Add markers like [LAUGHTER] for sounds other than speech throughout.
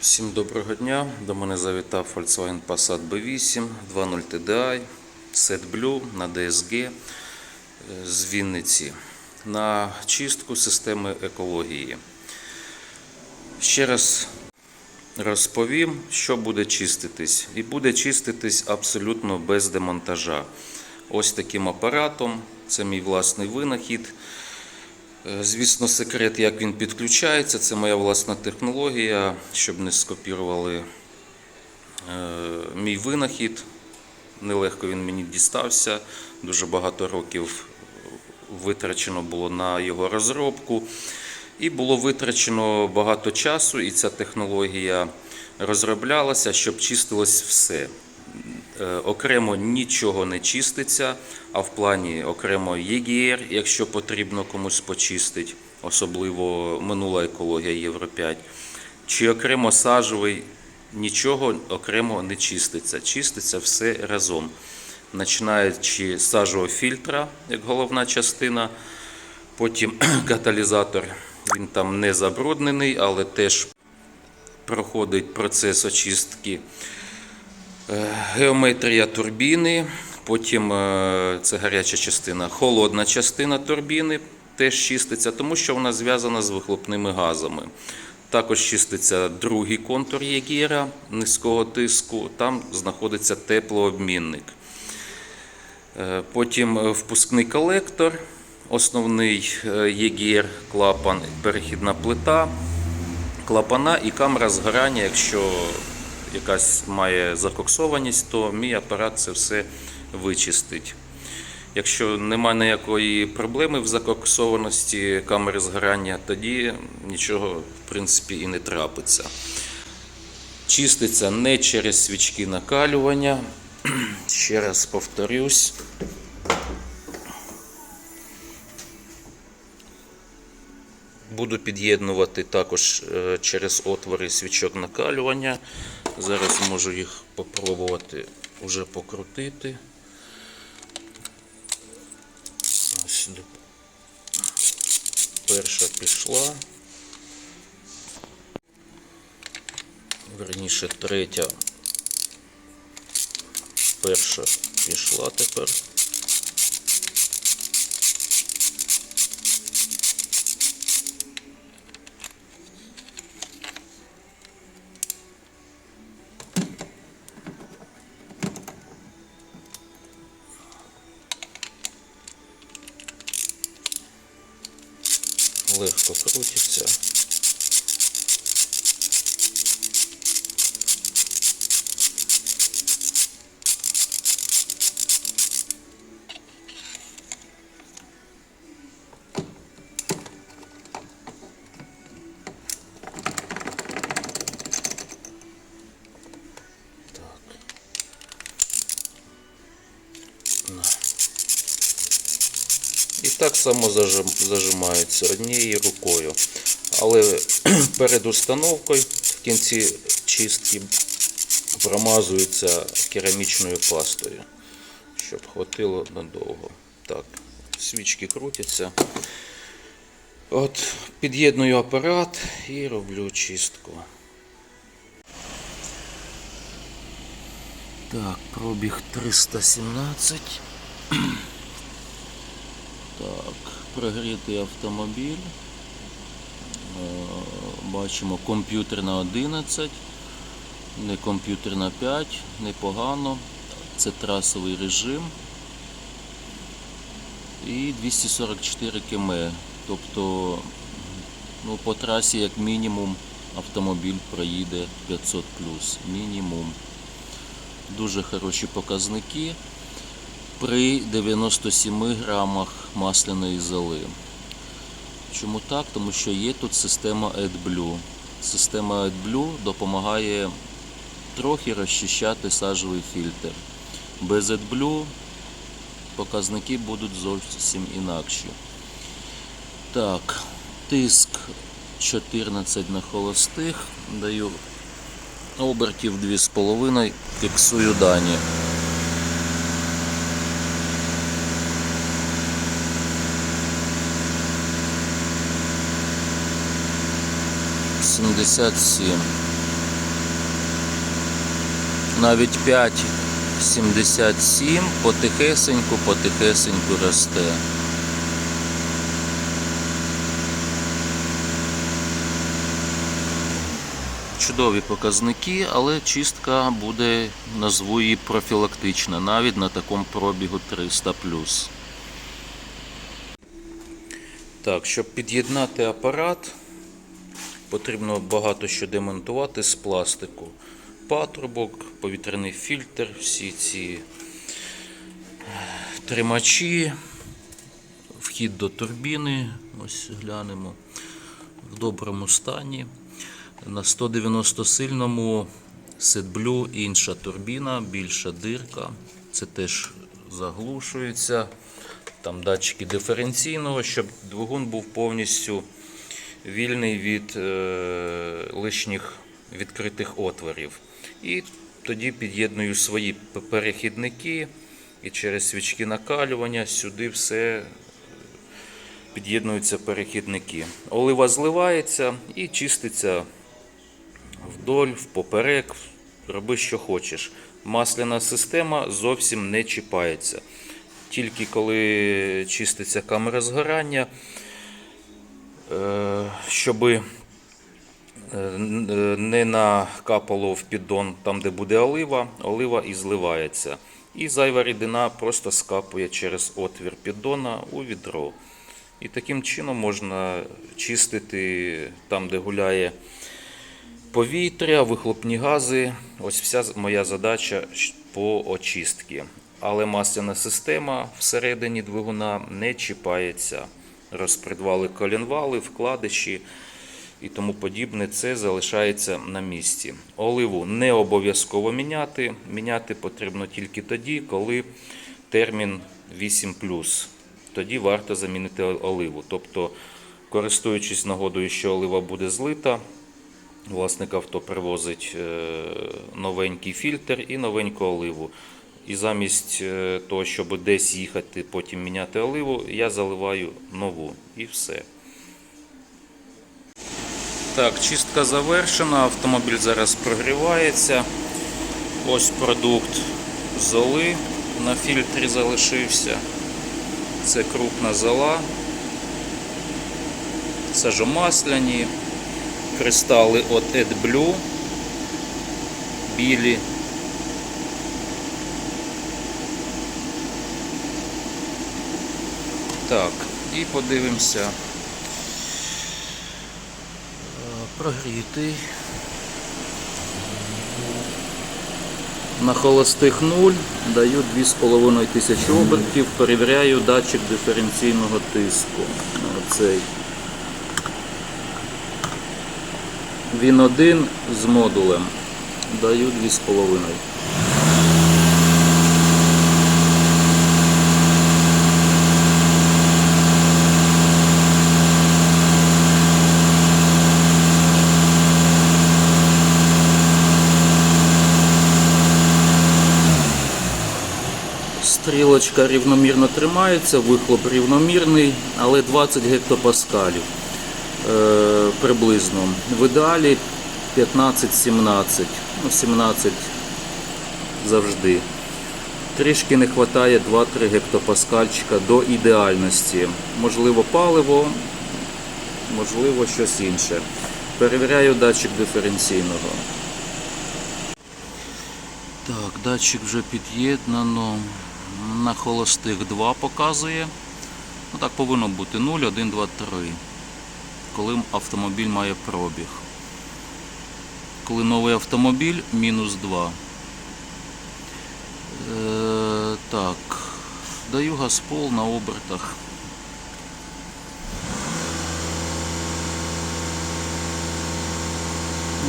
Всім доброго дня. До мене завітав Volkswagen Passat B8 2.0 TDI Set Blue на DSG е, з Вінниці на чистку системи екології. Ще раз розповім, що буде чиститись. І буде чиститись абсолютно без демонтажа. Ось таким апаратом. Це мій власний винахід. Е, Звісно, секрет, як він підключається, це моя власна технологія, щоб не скопірували е, мій винахід. Нелегко він мені дістався. Дуже багато років витрачено було на його розробку. І було витрачено багато часу, і ця технологія розроблялася, щоб чистилось все. Е, Окремо нічого не чиститься, а в плані окремо ЄГР, якщо потрібно комусь почистить, особливо минула екологія Євро 5. Чи окремо сажовий, нічого окремо не чиститься. Чиститься все разом. Починаючи з сажового фільтра, як головна частина, потім [CLEARS THROAT] каталізатор, він там не забруднений, але теж проходить процес очистки. Е, Геометрія турбіни, потім е, це гаряча частина, холодна частина турбіни теж чиститься, тому що вона зв'язана з вихлопними газами. Також чиститься другий контур єгіра низького тиску, там знаходиться теплообмінник. Е, Потім впускний колектор, основний єгір, клапан, перехідна плита, клапана і камера згорання, якщо якась має закоксованість, то мій апарат це все вичистить. Якщо немає ніякої проблеми в закоксованості камери згорання, тоді нічого в принципі і не трапиться. Чиститься не через свічки накалювання. [CLEARS THROAT] Ще раз повторюсь. Буду під'єднувати також е, через отвори свічок накалювання. Зараз можу їх попробувати вже покрутити. Ось перша пішла. Верніше третя. Перша пішла тепер. Легко крутиться. Так само зажим- зажимається однією рукою. Але [CLEARS THROAT] перед установкою в кінці чистки промазується керамічною пастою, щоб хватило надовго. Так, свічки крутяться. От, під'єдную апарат і роблю чистку. Так, пробіг 317. [CLEARS THROAT] Прогрітий автомобіль. Е, Бачимо комп'ютер на 11, не комп'ютер на 5, непогано. Це трасовий режим. І 244 км. Тобто ну, по трасі як мінімум автомобіль проїде 500 плюс. Мінімум. Дуже хороші показники при 97 грамах масляної золи. Чому так? Тому що є тут система AdBlue. Система AdBlue допомагає трохи розчищати сажовий фільтр. Без AdBlue показники будуть зовсім інакші. Так, тиск 14 на холостих. Даю обертів 2,5, фіксую дані. Сімдесят сім. Навіть 5,77 потихесеньку, потихесеньку росте. Чудові показники, але чистка буде, назву її профілактична, навіть на такому пробігу 300 Так, щоб під'єднати апарат, потрібно багато що демонтувати з пластику. Патрубок, повітряний фільтр, всі ці тримачі, вхід до турбіни, ось глянемо, в доброму стані. На 190 сильному сетблю інша турбіна, більша дирка. Це теж заглушується. Там датчики диференційного, щоб двигун був повністю вільний від е, лишніх відкритих отворів. І тоді під'єдную свої перехідники і через свічки накалювання сюди все під'єднуються перехідники. Олива зливається і чиститься вдоль, впоперек, роби що хочеш. Масляна система зовсім не чіпається. Тільки коли чиститься камера згорання, щоб не накапало в піддон там, де буде олива, олива і зливається. І зайва рідина просто скапує через отвір піддона у відро. І таким чином можна чистити там, де гуляє повітря, вихлопні гази. Ось вся моя задача по очистці. Але масляна система всередині двигуна не чіпається. Розпредвали колінвали, вкладиші і тому подібне, це залишається на місці. Оливу не обов'язково міняти. Міняти потрібно тільки тоді, коли термін 8 Тоді варто замінити оливу. Тобто, користуючись нагодою, що олива буде злита, Власник авто привозить е, новенький фільтр і новеньку оливу. І замість е, того, щоб десь їхати, потім міняти оливу, я заливаю нову і все. Так, чистка завершена, автомобіль зараз прогрівається. Ось продукт золи на фільтрі залишився. Це крупна зола, сажомасляні кристали от AdBlue білі. Так, і подивимося. Прогрітий. На холостих 0 даю 2,5 тисячі обертів, перевіряю датчик диференційного тиску. Оцей. Він один з модулем. Даю 2,5. Стрілочка рівномірно тримається, вихлоп рівномірний, але 20 гектопаскалів е, приблизно. В ідеалі 15-17, ну 17 завжди. Трішки не вистачає 2-3 гектопаскальчика до ідеальності. Можливо, паливо, можливо, щось інше. Перевіряю датчик диференційного. Так, датчик вже під'єднано. На холостих 2 показує. Ну так повинно бути 0, 1, 2, 3. Коли автомобіль має пробіг. Коли новий автомобіль мінус 2. Е, так. Даю газпол на обертах.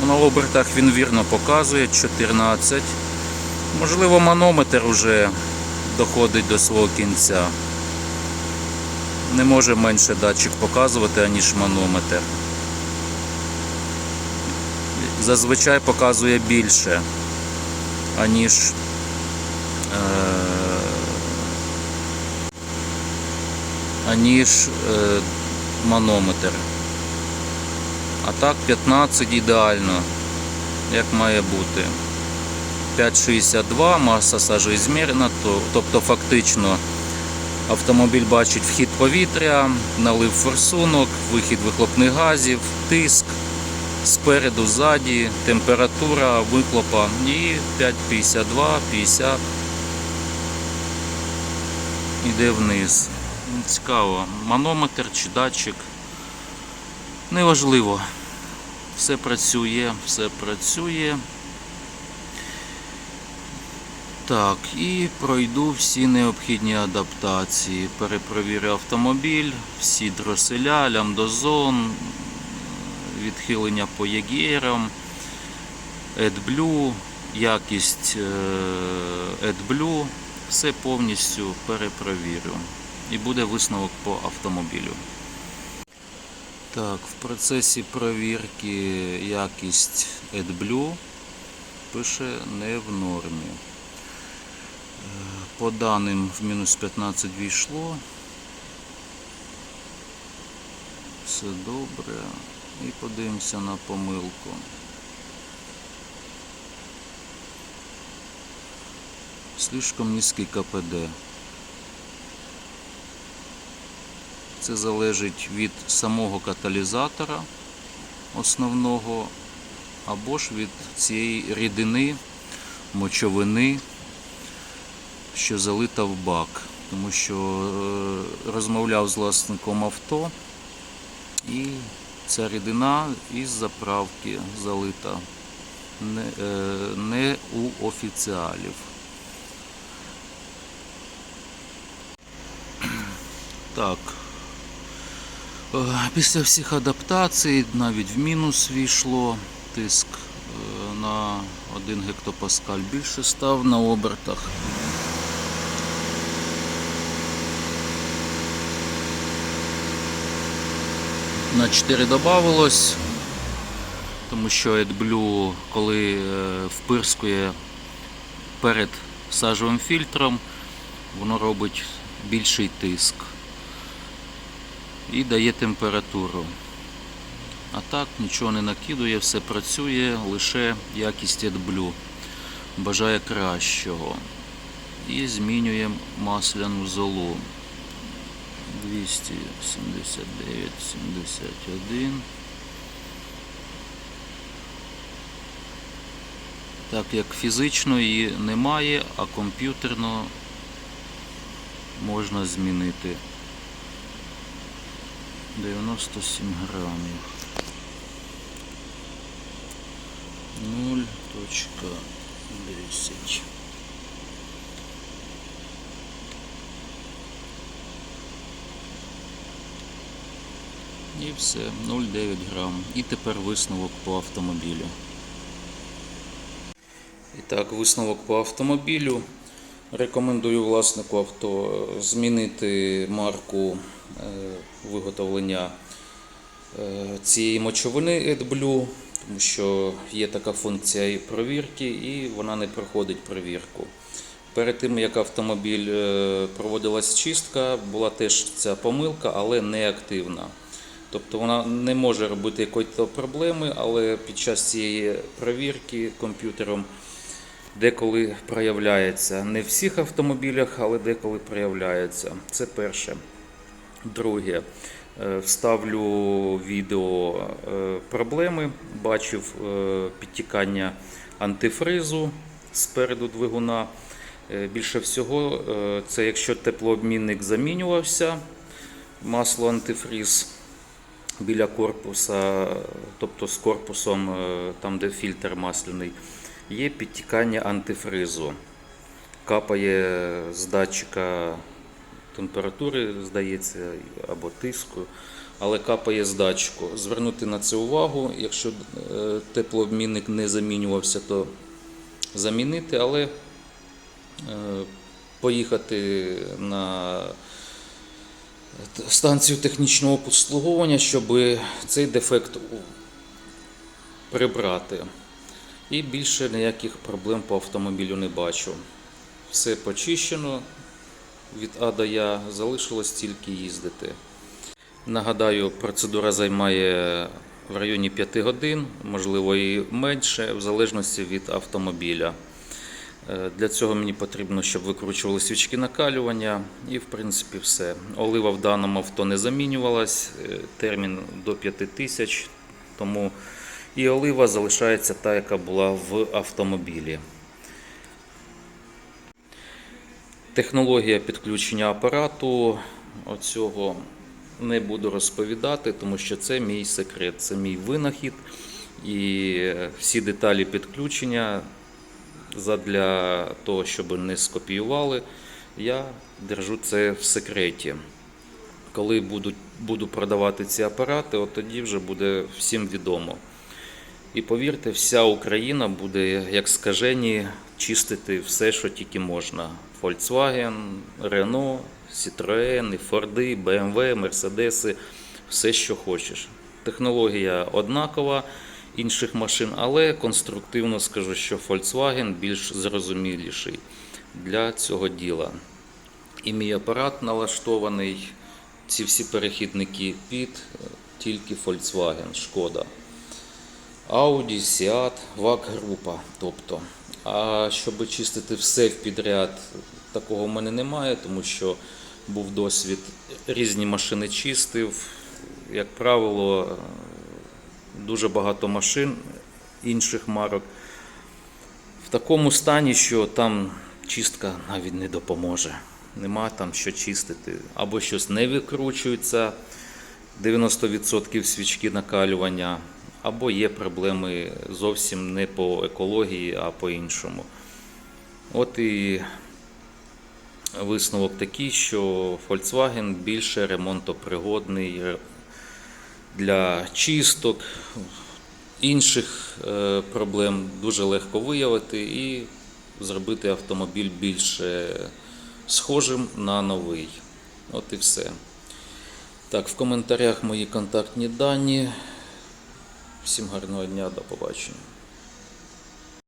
Ну, На обертах він вірно показує 14. Можливо, манометр вже доходить до свого кінця. Не може менше датчик показувати, аніж манометр. Зазвичай показує більше, аніж е, аніж е, манометр. А так 15 ідеально, як має бути. 5,62, маса сажоізмірна, то, тобто фактично автомобіль бачить вхід повітря, налив форсунок, вихід вихлопних газів, тиск спереду, ззаді, температура вихлопа і 5,52, 50 іде вниз. Цікаво, манометр чи датчик. Неважливо. Все працює, все працює. Так, і пройду всі необхідні адаптації. Перепровірю автомобіль, всі дроселя, лямдозон, відхилення по єгерам, AdBlue, якість е, AdBlue. Все повністю перепровірю. І буде висновок по автомобілю. Так, в процесі провірки якість AdBlue пише не в нормі. По даним в мінус 15 війшло. Все добре. І подивимося на помилку. Слишком низький КПД. Це залежить від самого каталізатора основного або ж від цієї рідини, мочовини, що залита в бак. Тому що е, розмовляв з власником авто і ця рідина із заправки залита не, е, не у офіціалів. [CLEARS THROAT] Так. Е, Після всіх адаптацій навіть в мінус війшло. Тиск на 1 гектопаскаль більше став на обертах. На 4 додавалось, тому що AdBlue, коли е, впирскує перед сажовим фільтром, воно робить більший тиск і дає температуру. А так нічого не накидує, все працює, лише якість AdBlue бажає кращого. І змінюємо масляну золу. 279, 71. Так як фізично її немає, а комп'ютерно можна змінити. 97 грамів. 0.10. І все, 0,9 грам. І тепер висновок по автомобілю. І так, висновок по автомобілю. Рекомендую власнику авто змінити марку е, виготовлення е, цієї мочовини AdBlue, тому що є така функція і провірки, і вона не проходить перевірку. Перед тим, як автомобіль е, проводилась чистка, була теж ця помилка, але не активна. Тобто вона не може робити якоїсь проблеми, але під час цієї перевірки комп'ютером деколи проявляється. Не в всіх автомобілях, але деколи проявляється. Це перше. Друге, е, вставлю відео е, проблеми. Бачив е, підтікання антифризу спереду двигуна. Більше всього, це якщо теплообмінник замінювався, масло антифриз біля корпуса, тобто з корпусом, е, там де фільтр масляний, є підтікання антифризу. Капає з датчика температури, здається, або тиску, але капає з датчику. Звернути на це увагу. Якщо е, теплообмінник не замінювався, то замінити, але е, поїхати на станцію технічного обслуговування, щоб цей дефект прибрати. І більше ніяких проблем по автомобілю не бачу. Все почищено від А до Я, залишилось тільки їздити. Нагадаю, процедура займає в районі 5 годин, можливо і менше, в залежності від автомобіля. Е, Для цього мені потрібно, щоб викручували свічки накалювання, і в принципі все. Олива в даному авто не замінювалась, е, термін до 5 тисяч, тому і олива залишається та, яка була в автомобілі. Технологія підключення апарату оцього не буду розповідати, тому що це мій секрет, це мій винахід. І всі деталі підключення задля того, щоб не скопіювали, я держу це в секреті. Коли буду, буду продавати ці апарати, от тоді вже буде всім відомо. І повірте, вся Україна буде, як скажені, чистити все, що тільки можна. Volkswagen, Renault, Citroën, Ford, BMW, Mercedes, все, що хочеш. Технологія однакова інших машин, але конструктивно скажу, що Volkswagen більш зрозуміліший для цього діла. І мій апарат налаштований, ці всі перехідники під е, тільки Volkswagen, Шкода. Audi, Seat, VAG група. Тобто. А щоб чистити все в підряд, такого в мене немає, тому що був досвід, різні машини чистив. Як правило, дуже багато машин інших марок в такому стані, що там чистка навіть не допоможе. Нема там що чистити. Або щось не викручується, 90% свічки накалювання, або є проблеми зовсім не по екології, а по іншому. От і висновок такий, що Volkswagen більше ремонтопригодний для чисток, інших е, проблем дуже легко виявити і зробити автомобіль більш е, схожим на новий. От і все. Так, в коментарях мої контактні дані. Всім гарного дня, до побачення.